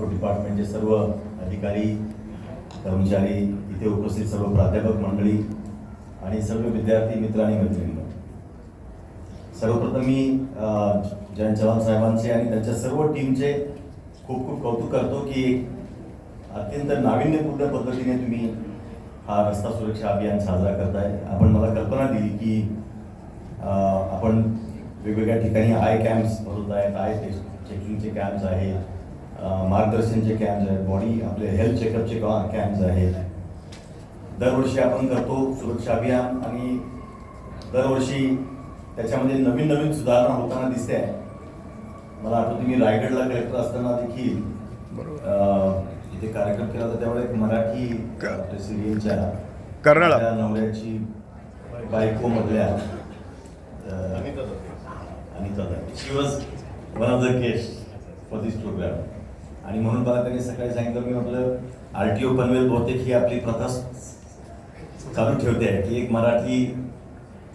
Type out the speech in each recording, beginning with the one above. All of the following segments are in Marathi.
ट्रान्सपोर्ट डिपार्टमेंटचे सर्व अधिकारी कर्मचारी इथे उपस्थित सर्व प्राध्यापक मंडळी आणि सर्व विद्यार्थी मित्र आणि मैत्रिणी सर्वप्रथम मी जयंत चव्हाण साहेबांचे आणि त्यांच्या सर्व टीमचे खूप खूप कौतुक करतो की अत्यंत नाविन्यपूर्ण पद्धतीने तुम्ही हा रस्ता सुरक्षा अभियान साजरा करताय. आपण मला कल्पना दिली की आपण वेगवेगळ्या ठिकाणी आय कॅम्प्स भरवत आहेत आय चेकिंगचे कॅम्प्स आहेत. मार्गदर्शनचे कॅम्प्स आहेत बॉडी आपले हेल्थ चेकअपचे कॅम्प्स आहेत. दरवर्षी आपण करतो सुरक्षा अभियान आणि दरवर्षी त्याच्यामध्ये नवीन नवीन सुधारणा होताना दिसते आहे. मला आठवते मी रायगडला कलेक्टर असताना देखील इथे कार्यक्रम केला होता. एक मराठी सिरियलच्या नवऱ्याची बायको मधल्या Anita she was one of the guest for this program आणि म्हणून मला त्यांनी सकाळी सांगितलं मी म्हटलं आर टी ओ पनवेल बहुतेक ही आपली प्रथा चालू ठेवते आहे की एक मराठी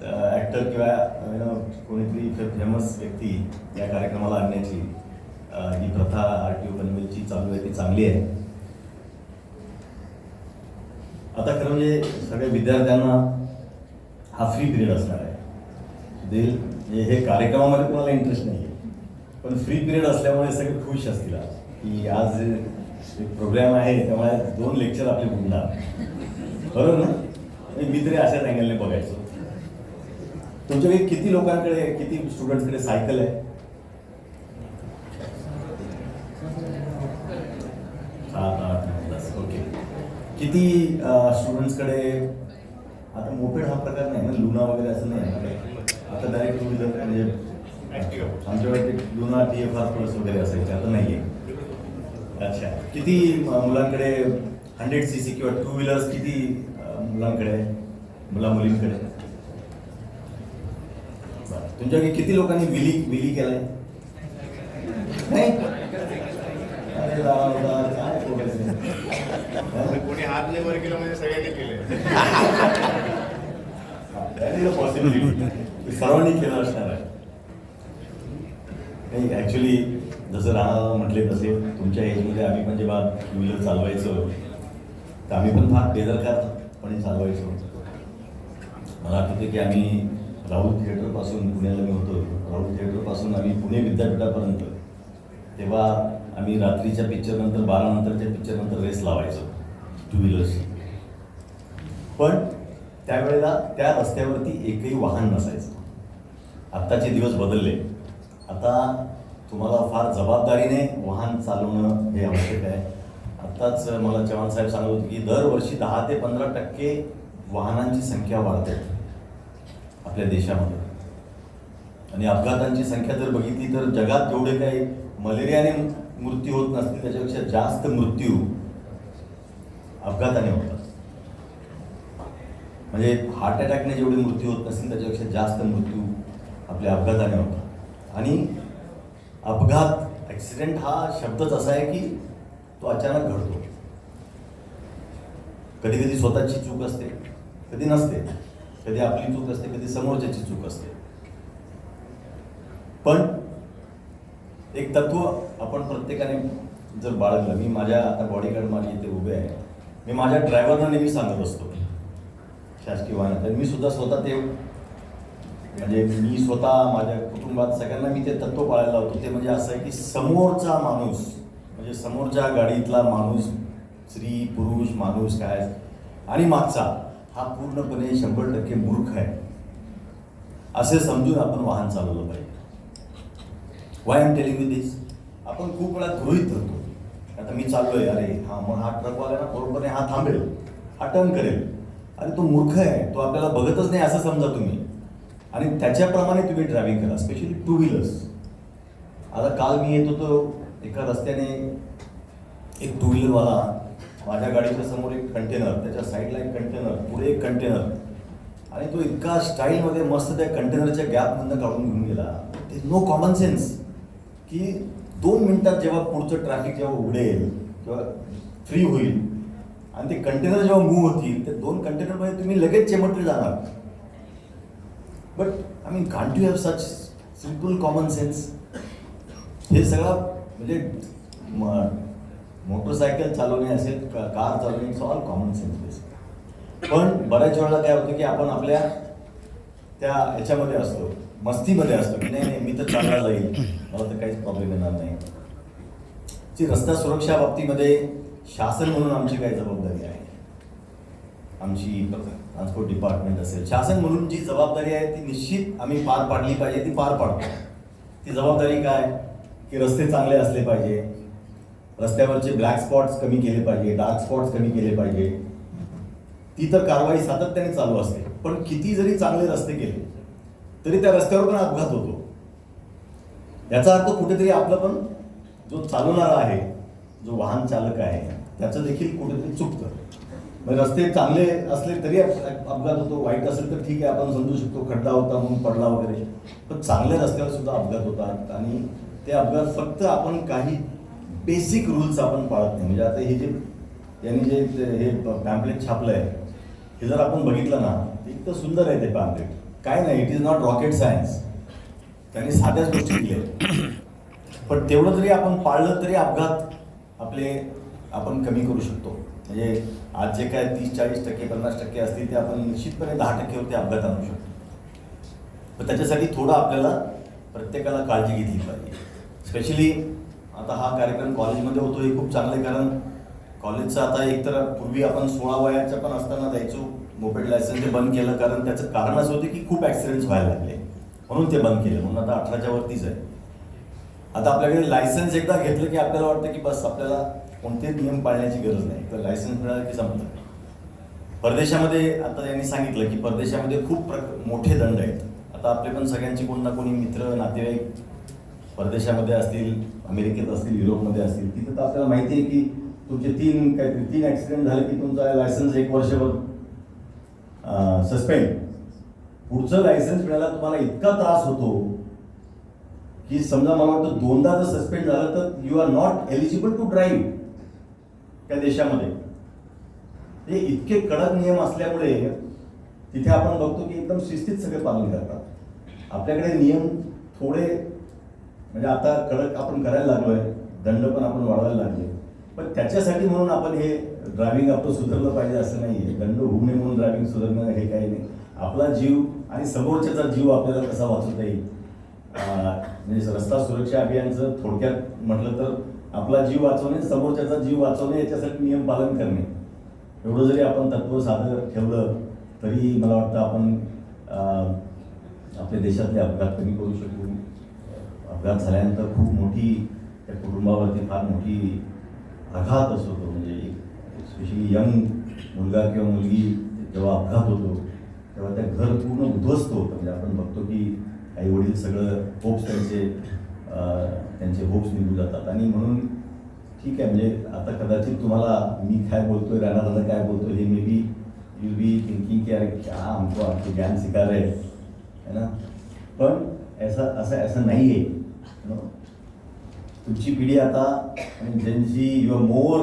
ॲक्टर किंवा कोणीतरी फेमस व्यक्ती या कार्यक्रमाला आणण्याची ही प्रथा आर टी ओ पनवेलची चालू आहे ती चांगली आहे. आता खरं म्हणजे सगळ्या विद्यार्थ्यांना हा फ्री पिरियड असणार आहे. दिल म्हणजे हे कार्यक्रमामध्ये कोणाला इंटरेस्ट नाही आहे पण फ्री पिरियड असल्यामुळे सगळे खुश असतील आज. की आज एक प्रोग्राम आहे त्यामुळे दोन लेक्चर आपले बुडणार. बरोबर ना? मी तरी अशाच अँगलने बघायचो. तुमच्याकडे किती लोकांकडे किती स्टुडंट्सकडे सायकल आहे? सात आठ नऊ दस. ओके किती स्टुडंट्सकडे आता मोपेड हा प्रकार नाही ना? लुना वगैरे असं नाही? आता डायरेक्ट टू व्हीलर म्हणजे आमच्याकडे Luna T F R plus वगैरे असायचे. आता नाही आहे अच्छा किती मुलांकडे हंड्रेड सी सी किंवा टू व्हीलर्स किती मुलांकडे मुला मुलींकडे. तुमच्याकडे किती लोकांनी विली विली केलाय? नाही? अरे राव, राव, काय कोणी हात नाही वर केलं म्हणजे सगळ्यांनी केले That is a possibility. सर्वांनी केलं असणार आहे. नाही ॲक्च्युली जसं राणा म्हटले तसे तुमच्या एजमध्ये आम्ही पण जेव्हा टू व्हीलर चालवायचो तर आम्ही पण फार बेदरकारपणे चालवायचो. मला आठवतं की आम्ही राहुल थिएटरपासून पुण्याला मी होतो. राहुल थिएटरपासून आम्ही पुणे विद्यापीठापर्यंत. तेव्हा आम्ही रात्रीच्या पिक्चरनंतर बारा नंतरच्या पिक्चरनंतर रेस लावायचो टू व्हीलर्सची पण त्यावेळेला त्या रस्त्यावरती एकही वाहन नसायचं. आत्ताचे दिवस बदलले. आता तुम्हाला फार जबाबदारीने वाहन चालवणं हे आवश्यक आहे. आत्ताच मला चव्हाण साहेब सांगत होते की दरवर्षी दहा ते पंधरा टक्के वाहनांची संख्या वाढते आपल्या देशामध्ये. आणि अपघातांची संख्या जर बघितली तर जगात जेवढे काही मलेरियाने मृत्यू होत नसतील त्याच्यापेक्षा जास्त मृत्यू अपघाताने होतात. म्हणजे हार्ट अटॅकने जेवढे मृत्यू होत नसतील त्याच्यापेक्षा जास्त मृत्यू आपल्या अपघाताने होतात. आणि अपघात ॲक्सिडेंट हा शब्दच असा आहे की तो अचानक घडतो. कधी कधी स्वतःची चूक असते कधी नसते. कधी आपली चूक असते कधी समोरच्याची चूक असते. पण एक तत्व आपण प्रत्येकाने जर बाळगलं मी माझ्या आता बॉडीगार्ड माझे इथे उभे आहे. मी माझ्या ड्रायव्हरना नेहमी सांगत असतो. शासकीय वाहनात. मी सुद्धा स्वतः ते म्हणजे मी स्वतः माझ्या कुटुंबात सगळ्यांना मी ते तत्व पाळायला लावतो ते म्हणजे असं आहे की समोरचा माणूस म्हणजे समोरच्या गाडीतला माणूस स्त्री पुरुष माणूस काय आणि मागचा हा पूर्णपणे शंभर टक्के मूर्ख आहे. असे समजून आपण वाहन चालवलं पाहिजे. Why am telling you this आपण खूप वेळा गृहित धरतो. आता मी चाललोय अरे हा मग हा ट्रकवाला ना बरोबरने हा थांबेल हा टर्न करेल. अरे तो मूर्ख आहे तो आपल्याला बघतच नाही असं समजा तुम्ही. आणि त्याच्याप्रमाणे तुम्ही ड्रायव्हिंग करा स्पेशली टू व्हीलर्स आता काल मी येत होतो एका रस्त्याने एक टू व्हीलरवाला माझ्या गाडीच्या समोर एक कंटेनर त्याच्या साईडला एक कंटेनर पुढे एक कंटेनर आणि तो इतका स्टाईलमध्ये मस्त त्या कंटेनरच्या गॅपमधनं काढून घेऊन गेला. ते नो कॉमन सेन्स की दोन मिनिटात जेव्हा पुढचं ट्रॅफिक जेव्हा उघडेल किंवा फ्री होईल आणि ते कंटेनर जेव्हा मूव्ह होतील ते दोन कंटेनरमध्ये तुम्ही लगेच चेमटले जाणार. But I mean can't you have such simple common sense हे सगळं म्हणजे म- मोटरसायकल चालवणे असेल का- कार चालवणे it's all common sense base पण बऱ्याच वेळेला काय होतं की आपण आपल्या त्या याच्यामध्ये असतो मस्तीमध्ये असतो की नाही नाही मी तर चालला जाईल मला तर काहीच प्रॉब्लेम येणार नाही. जी रस्ता सुरक्षा बाबतीमध्ये शासन म्हणून आमची काही जबाबदारी आहे. आमची ट्रान्सपोर्ट डिपार्टमेंट असेल. शासन म्हणून जी जबाबदारी आहे ती निश्चित आम्ही पार पाडली पाहिजे ती पार पाडतो. ती जबाबदारी काय? की रस्ते चांगले असले पाहिजे. रस्त्यावरचे ब्लॅक स्पॉट्स कमी केले पाहिजे डार्क स्पॉट्स कमी केले पाहिजे. ती तर कारवाई सातत्याने चालू असते. पण किती जरी चांगले रस्ते केले तरी त्या रस्त्यावर पण अपघात होतो. याचा अर्थ कुठेतरी आपलं पण जो चालवणारा आहे जो वाहन चालक आहे त्याचं देखील कुठेतरी चुकतं. मग रस्ते चांगले असले तरी अपघात होतो. वाईट असेल तर ठीक आहे आपण समजू शकतो. खड्डा होता म्हणून पडला वगैरे. पण चांगल्या रस्त्यावर सुद्धा अपघात होतात. आणि ते अपघात फक्त आपण काही बेसिक रूल्स आपण पाळत नाही. म्हणजे आता हे जे यांनी जे हे पॅम्पलेट छापलं आहे हे जर आपण बघितलं ना इतकं सुंदर आहे ते पॅम्पलेट काय नाही it is not rocket science त्यांनी साध्याच गोष्टी केल्या पण तेवढं जरी आपण पाळलं तरी अपघात आपले आपण कमी करू शकतो. म्हणजे आज जे काय तीस चाळीस टक्के पन्नास टक्के असतील ते आपण निश्चितपणे दहा टक्केवरती अपघात आणू शकतो. पण त्याच्यासाठी थोडं आपल्याला प्रत्येकाला काळजी घेतली पाहिजे. स्पेशली आता हा कार्यक्रम कॉलेजमध्ये होतो हे खूप चांगलं आहे कारण कॉलेजचं आता एकतर पूर्वी आपण सोळा वयाच्या पण असताना जायचो. मोपेड लायसन्स ते बंद केलं कारण त्याचं कारण असं होतं की खूप ॲक्सिडेंट्स व्हायला लागले. म्हणून ते बंद केलं. म्हणून आता अठराच्या वरतीच आहे. आता आपल्याकडे लायसन्स एकदा घेतलं की आपल्याला वाटतं की बस आपल्याला कोणते नियम पाळण्याची गरज नाही. तर लायसन्स मिळालं की संपलं. परदेशामध्ये आता यांनी सांगितलं की परदेशामध्ये खूप प्रक मोठे दंड आहेत. आता आपले पण सगळ्यांचे कोण ना कोणी मित्र नातेवाईक परदेशामध्ये असतील अमेरिकेत असतील युरोपमध्ये असतील तिथं तर आपल्याला माहिती आहे की तुमचे तीन काहीतरी तीन ॲक्सिडेंट झाले की तुमचा लायसन्स एक वर्षभर सस्पेंड पुढचं लायसन्स मिळायला तुम्हाला इतका त्रास होतो की समजा मला वाटतं दोनदा जर सस्पेंड झालं तर you are not eligible to drive त्या देशामध्ये. हे इतके कडक नियम असल्यामुळे तिथे आपण बघतो की एकदम शिस्तीत सगळे पालन करतात. आपल्याकडे नियम थोडे म्हणजे आता कडक आपण करायला लागलो आहे दंड पण आपण वाढवायला लागले. पण त्याच्यासाठी म्हणून आपण हे ड्रायव्हिंग आपलं सुधारलं पाहिजे असं नाही आहे दंड होऊ नये म्हणून ड्रायव्हिंग सुधारणं हे काही नाही. आपला जीव आणि समोरच्याचा जीव आपल्याला कसा वाचवता येईल? म्हणजे रस्ता सुरक्षा अभियानचं थोडक्यात म्हटलं तर आपला जीव वाचवणे समोरच्याचा जीव वाचवणे याच्यासाठी नियम पालन करणे. एवढं जरी आपण तत्व साधं ठेवलं तरी मला वाटतं आपण आपल्या देशातले अपघात कमी करू शकू. अपघात झाल्यानंतर खूप मोठी त्या कुटुंबावरती फार मोठी आघात असतो तो. म्हणजे स्पेशली यंग मुलगा किंवा मुलगी जेव्हा अपघात होतो तेव्हा त्या घर पूर्ण उद्ध्वस्त होतं. म्हणजे आपण बघतो की आई वडील सगळं होप्स त्यांचे त्यांचे होप्स निघून जातात. आणि म्हणून ठीक आहे म्हणजे आता कदाचित तुम्हाला मी काय बोलतोय राणा दादा काय बोलतोय हे may be you be thinking की अरे क्या हमको आपके ज्ञान सिखा रहे है ना? पण ऐसा असं असं नाही आहे नो तुमची पिढी आता ज्यांची you are more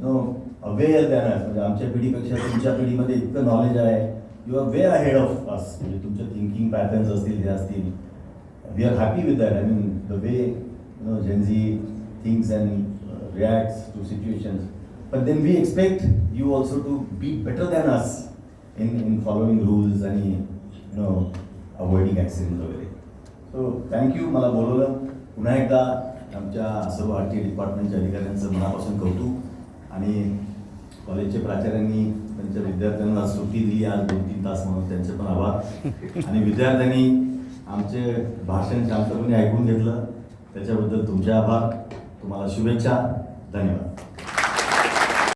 no aware than म्हणजे आमच्या पिढीपेक्षा तुमच्या पिढीमध्ये इतकं नॉलेज आहे. You are way ahead of us म्हणजे तुमच्या थिंकिंग पॅटर्न्स असतील हे असतील. We are happy with that I mean the know Gen Z thinks things and uh, reacts to situations but then we expect you also to be better than us in, in following rules आणि you know avoiding accidents वगैरे सो थँक्यू मला बोलवलं पुन्हा एकदा आमच्या सर्व आर टी डिपार्टमेंटच्या अधिकाऱ्यांचं मनापासून कौतुक आणि कॉलेजच्या प्राचार्यांनी त्यांच्या विद्यार्थ्यांना सुट्टी दिली आज दोन तीन तास म्हणून त्यांचे पण आभार आणि विद्यार्थ्यांनी आमचे भाषण शांतपणे ऐकून घेतलं. त्याच्याबद्दल तुमचे आभार. तुम्हाला शुभेच्छा. धन्यवाद.